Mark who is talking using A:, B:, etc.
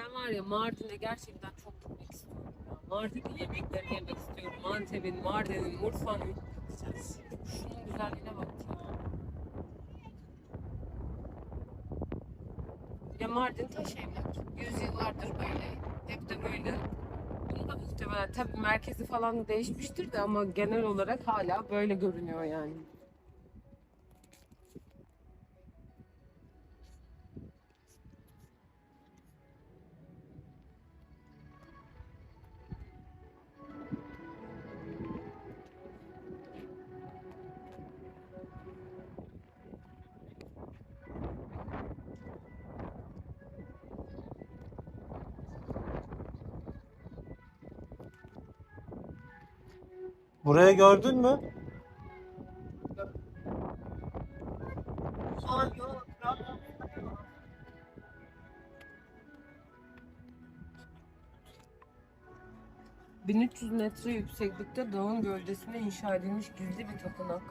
A: Ben var ya Mardin'e gerçekten çok gitmek istiyorum. Ya. Mardin'in yemeklerini yemek istiyorum. Antep'in, Mardin'in, Urfa'nın. Şunun güzelliğine bak ya. Ya Mardin taş evler. Yüzyıllardır böyle. Hep de böyle. Bunu da muhtemelen tabii merkezi falan değişmiştir de ama genel olarak hala böyle görünüyor yani.
B: Burayı gördün mü?
A: Aa, yok. 1300 metre yükseklikte dağın gövdesine inşa edilmiş gizli bir tapınak.